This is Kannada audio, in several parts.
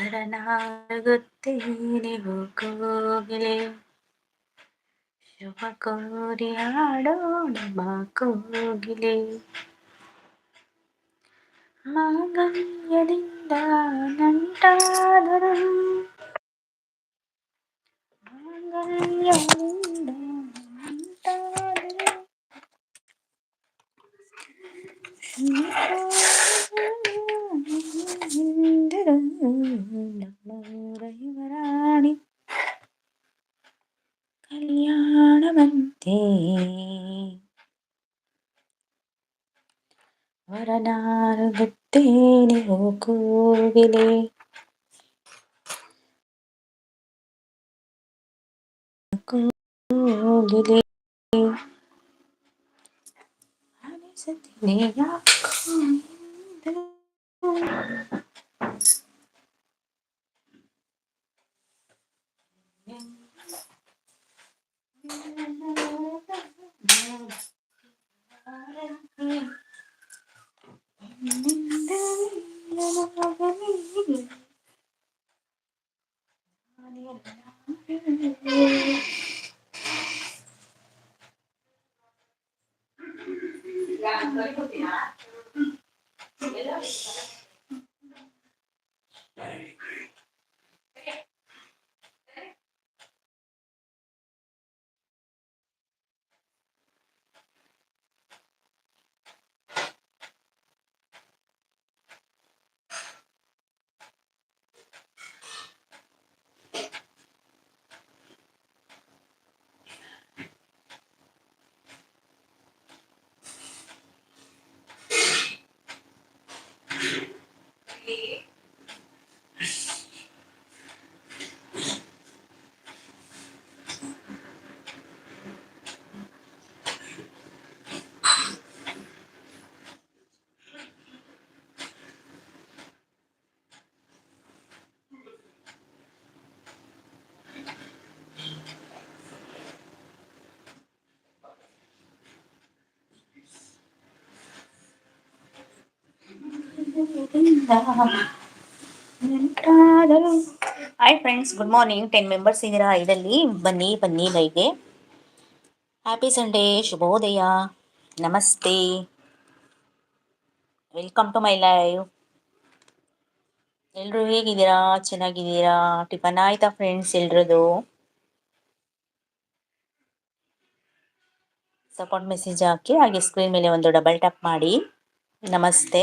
പടനാകുത്തേനെ കോകിലെ ശുഭകോരിയാടോണമാക്കോകിലെ മാങ്ങയ്യതിന്താ നണ്ടാതരം ശരണാർഗത്തേനേ കോവിലേ കോകിലേ സത്യനേ hi friends good morning ten members ಇದ್ದೀರಾ ಇದರಲ್ಲಿ ಬನ್ನಿ ಬನ್ನಿ ಲೈವ್ಗೆ ಹ್ಯಾಪಿ ಸಂಡೇ ಶುಭೋದಯ. ನಮಸ್ತೆ. ವೆಲ್ಕಮ್ ಟು ಮೈ ಲೈವ್ ಎಲ್ಲರೂ ಹೇಗಿದ್ದೀರಾ? ಚೆನ್ನಾಗಿದ್ದೀರಾ? ಟಿಫನ್ ಆಯ್ತಾ ಫ್ರೆಂಡ್ಸ್ ಎಲ್ರದು? ಸಪೋರ್ಟ್ ಮೆಸೇಜ್ ಹಾಕಿ, ಹಾಗೆ ಸ್ಕ್ರೀನ್ ಮೇಲೆ ಒಂದು ಡಬಲ್ ಟ್ಯಾಪ್ ಮಾಡಿ. ನಮಸ್ತೆ.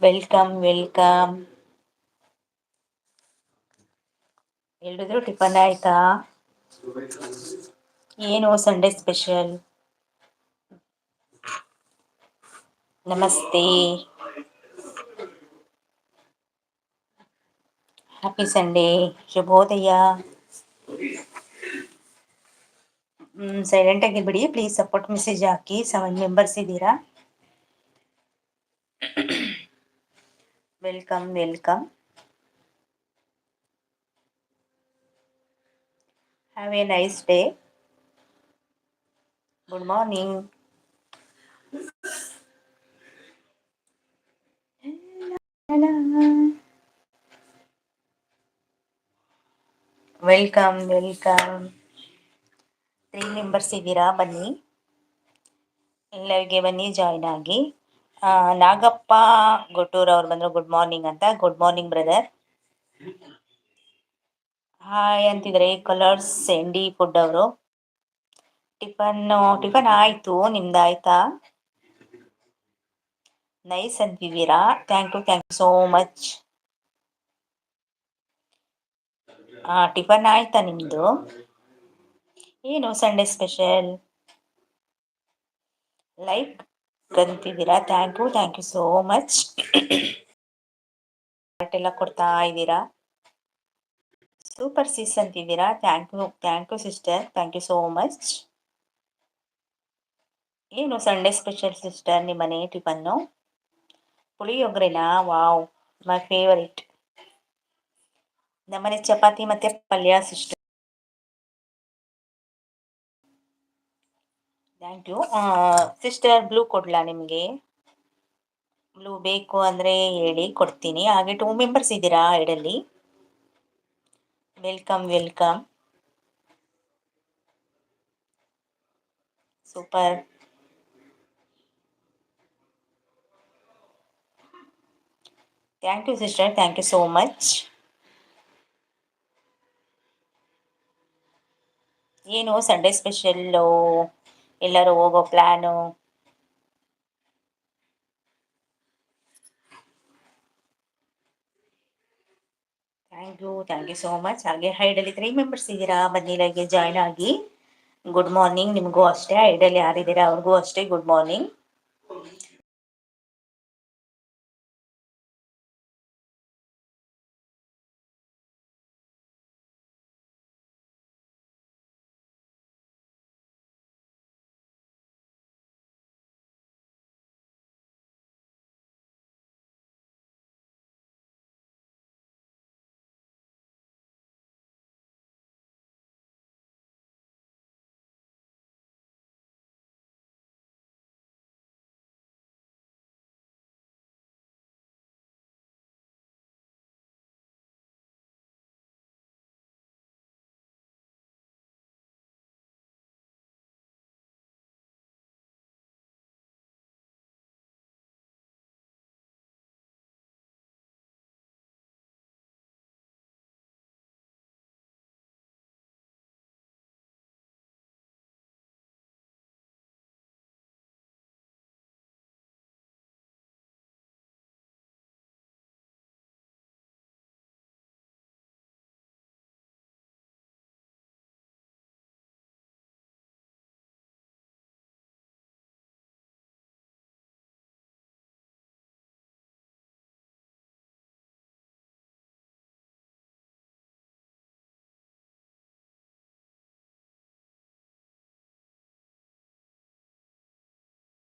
ವೆಲ್ಕಮ್ ವೆಲ್ಕಮ್ ಎಲ್ರಿದ್ರು ಟಿಫನ್ ಆಯ್ತಾ ಏನು ಸಂಡೇ ಸ್ಪೆಷಲ್ ನಮಸ್ತೆ ಹ್ಯಾಪಿ ಸಂಡೇ ಶುಭೋದಯ ಸೈಲೆಂಟ್ ಆಗಿರ್ಬಿಡಿ ಪ್ಲೀಸ್ ಸಪೋರ್ಟ್ ಮೆಸೇಜ್ ಹಾಕಿ ಸೆವೆನ್ ಮೆಂಬರ್ಸ್ ಇದ್ದೀರಾ welcome welcome have a nice day good morning welcome welcome three members ಇದ್ದೀರಾ ಬನ್ನಿ ಲೈವ್ಗೆ ಬನ್ನಿ ಜಾಯ್ನ್ ಆಗಿ ಆ, ನಾಗಪ್ಪ ಗೊಟ್ಟೂರ್ ಅವ್ರು ಬಂದ್ರು ಗುಡ್ ಮಾರ್ನಿಂಗ್ ಅಂತ. ಗುಡ್ ಮಾರ್ನಿಂಗ್ ಬ್ರದರ್ ಹಾಯ್ ಅಂತಿದ್ರೆ ಕಲರ್ಸ್ ಎಂಡಿ ಫುಡ್ ಅವರು. ಟಿಫನ್ ಟಿಫನ್ ಆಯ್ತು ನಿಮ್ದಾಯ್ತಾ nice ಅಂತಿದ್ದೀರಾ thank you thank you so much ಹಾ ಟಿಫನ್ ಆಯ್ತಾ ನಿಮ್ದು? ಏನು Sunday special like ಅಂತಿದ್ದೀರಾ thank you thank you so much ಎಲ್ಲ ಕೊಡ್ತಾ ಇದ್ದೀರಾ super Sis ಅಂತಿದ್ದೀರಾ thank you thank you sister thank you so much ಏನು ಸಂಡೇ ಸ್ಪೆಷಲ್ ಸಿಸ್ಟರ್ ನಿಮ್ಮನೆ ಟಿಫನ್ನು ಪುಳಿಯೊಗ್ರೆನಾ ವಾವ್ ಮೈ ಫೇವರಿಟ್ ನಮ್ಮನೆ ಚಪಾತಿ ಮತ್ತೆ ಪಲ್ಯ sister thank you sister blue ಕೊಡ್ಲಾ ನಿಮಗೆ? ಬ್ಲೂ ಬೇಕು ಅಂದರೆ ಹೇಳಿ ಕೊಡ್ತೀನಿ. ಹಾಗೆ ಟೂ ಮೆಂಬರ್ಸ್ ಇದ್ದೀರಾ ಐಡಲ್ಲಿ welcome welcome super thank you sister thank you so much ಏನು ಸಂಡೇ ಸ್ಪೆಷಲ್ಲು ಎಲ್ಲರೂ ಹೋಗೋ plan thank you thank you so much ಹಾಗೆ ಹೈಡಲ್ಲಿ ತ್ರೀ ಮೆಂಬರ್ಸ್ ಇದ್ದೀರಾ? ಬನ್ನಿ ಲೈಗೆ ಜಾಯ್ನ್ ಆಗಿ. ಗುಡ್ ಮಾರ್ನಿಂಗ್ ನಿಮಗೂ ಅಷ್ಟೇ ಹೈಡಲ್ಲಿ ಯಾರಿದ್ದೀರಾ? ಅವ್ರಿಗೂ ಅಷ್ಟೇ ಗುಡ್ ಮಾರ್ನಿಂಗ್